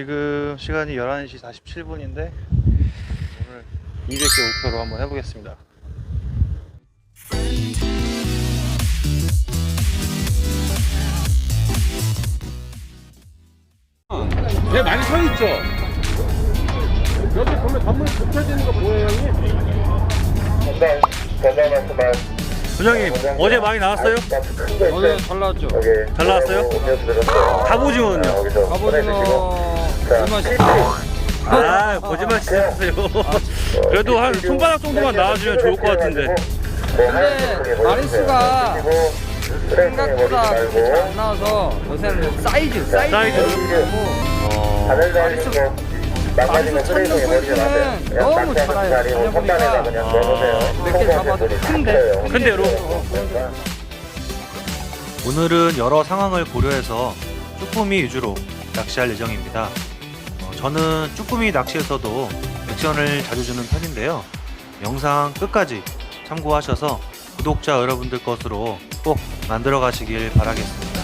지금 시간이 11시 47분인데 오늘 200개 목표로 한번 해보겠습니다. 배 많이 서 있죠? 여기 보면 건물 붙여져 있는 거 보여요, 형님? 부장님 어제 많이 나왔어요? 어제 잘 나왔죠? 잘 나왔어요? 갑오징어는요? 갑오징어 얼마 씩아 거짓말 치지 마세요. 그래도 한 손바닥 정도만 나와주면 좋을 것 같은데. 근데 마리수가 생각보다 그렇게 잘 안 나와서 요새는 사이즈 사이즈 사이즈로? 고. 마리수 마리수 찾는 포인트는 너무 작아요. 찾아보니까. 몇 개 잡아도 큰데. 큰대로. 오늘은 여러 상황을 고려해서 쭈꾸미 위주로 낚시할 예정입니다. 어, 저는 쭈꾸미 낚시에서도 액션을 자주 주는 편인데요. 영상 끝까지 참고하셔서 구독자 여러분들 것으로 꼭 만들어 가시길 바라겠습니다.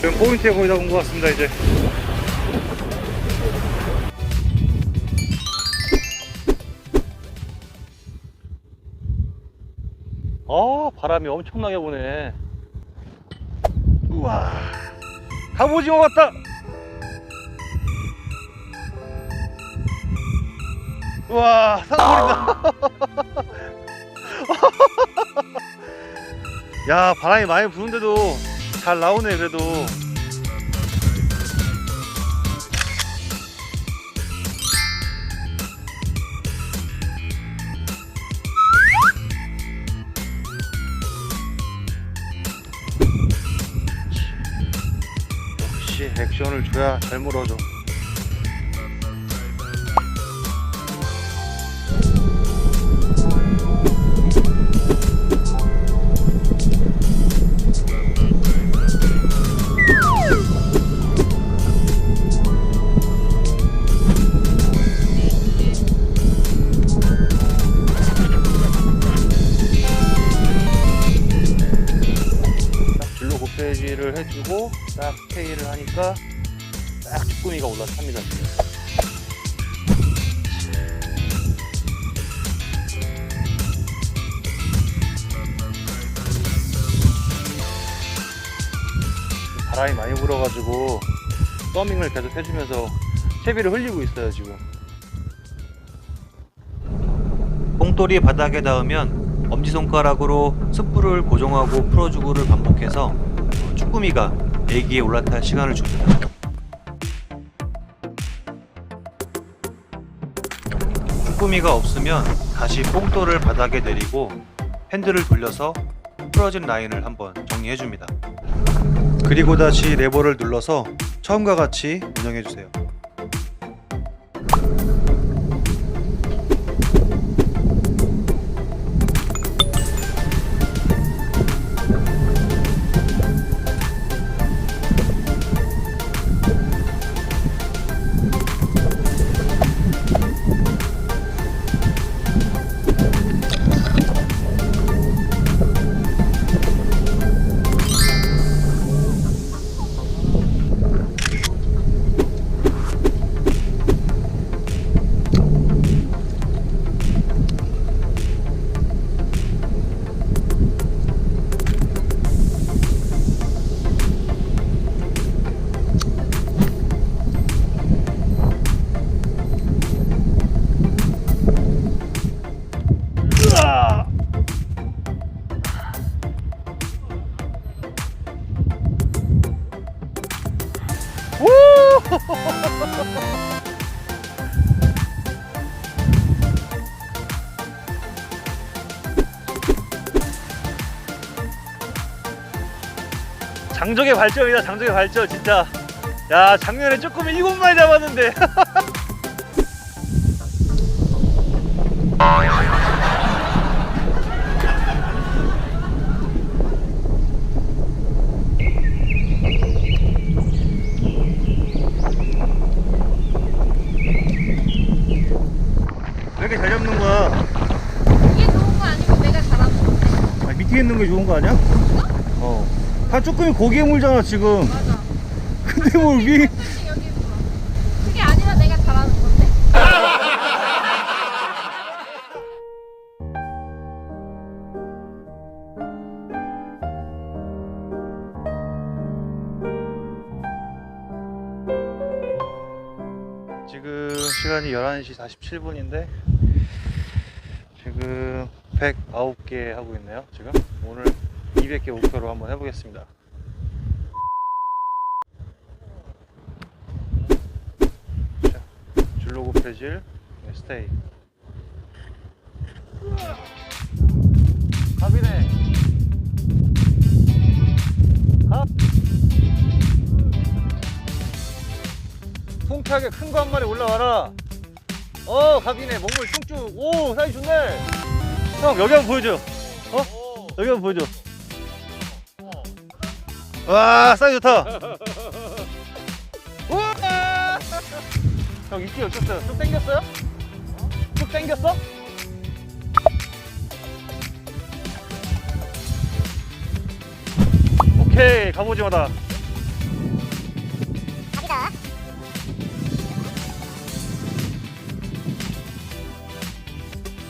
지금 포인트에 거의 다 온 것 같습니다, 이제. 아 바람이 엄청나게 부네 우와 갑오징어 같다 우와 상소리다. 야 바람이 많이 부는데도 잘 나오네 그래도. 역시 액션을 줘야 잘 물어줘 주고 딱 스테이를 하니까 딱 쭈꾸미가 올라탑니다. 바람이 많이 불어가지고 서밍을 계속 해주면서 채비를 흘리고 있어요 지금 뽕돌이 바닥에 닿으면 엄지손가락으로 숯불을 고정하고 풀어주고를 반복해서 쭈꾸미가 애기에 올라탈 시간을 줍니다. 쭈꾸미가 없으면 다시 뽕돌을 바닥에 내리고 핸들을 돌려서 풀어진 라인을 한번 정리해줍니다. 그리고 다시 레버를 눌러서 처음과 같이 운영해주세요. 장족의 발전이다 장족의 발전 진짜. 야 작년에 조금 일곱 마리 잡았는데 있는 게 좋은 거 아니야? 어? 다 쭈꾸미 고기에 물잖아 지금 맞아 근데 뭐 여기 그게 아니라 내가 잘하는 건데 지금 시간이 11시 47분인데 지금 109개 하고 있네요 지금. 오늘 200개 목표로 한번 해보겠습니다. 자, 줄로고 프레질 네, 스테이. 갑이네. 갑. 통쾌하게 큰 거 한 마리 올라와라. 어 갑이네. 몽골 뚱쭉 오 사이 좋네 형 여기 한번 보여줘 어? 여기 한번 보여줘 와 사이 좋다 형 입질 어땠어요? 좀 땡겼어요? 좀 땡겼어? 오케이 갑오징어다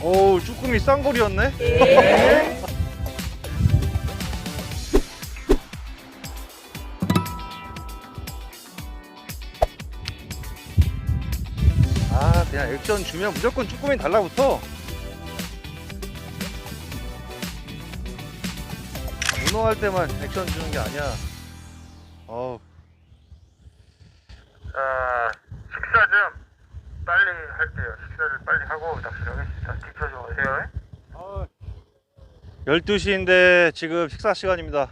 어우 쭈꾸미 쌍골이었네? 아 그냥 액션 주면 무조건 쭈꾸미 달라붙어. 문어 할 때만 액션 주는 게 아니야. 어우. 자 식사 좀 빨리 할게요. 식사를 빨리 하고 낚시를 오세요. 12시인데 지금 식사 시간입니다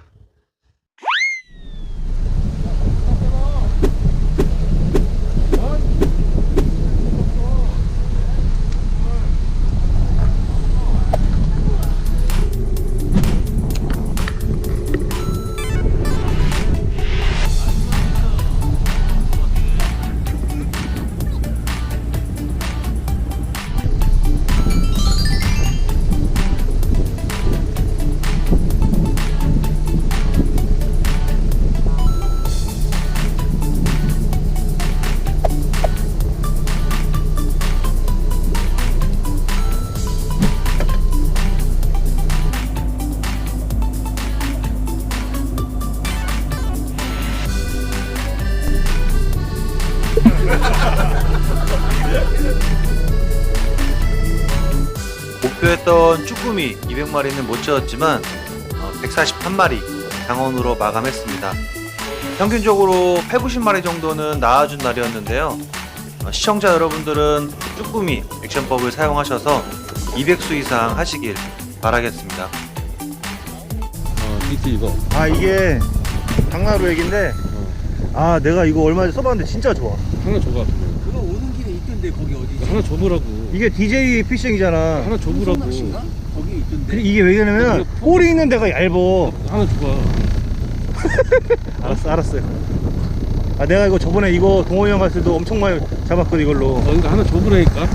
목표했던 쭈꾸미 200마리는 못 채웠지만 141마리 장원으로 마감했습니다. 평균적으로 8, 90마리 정도는 나와준 날이었는데요. 어, 시청자 여러분들은 쭈꾸미 액션법을 사용하셔서 200수 이상 하시길 바라겠습니다. 어, 비트 이거. 아 이게 강나루 액인데 아 내가 이거 얼마 전에 써봤는데 진짜 좋아. 하나 줘봐. 있던데 거기 어디? 하나 줘보라고. 이게 DJ 피싱이잖아. 하나 줘보라고. 거기 있던데. 이게 왜냐면 꼬리 있는 데가 얇어. 하나 줘봐. 알았어, 알았어요. 아, 내가 이거 저번에 이거 동호회 형 갔을 때도 엄청 많이 잡았거든, 이걸로. 어, 그러니까 하나 줘보라니까.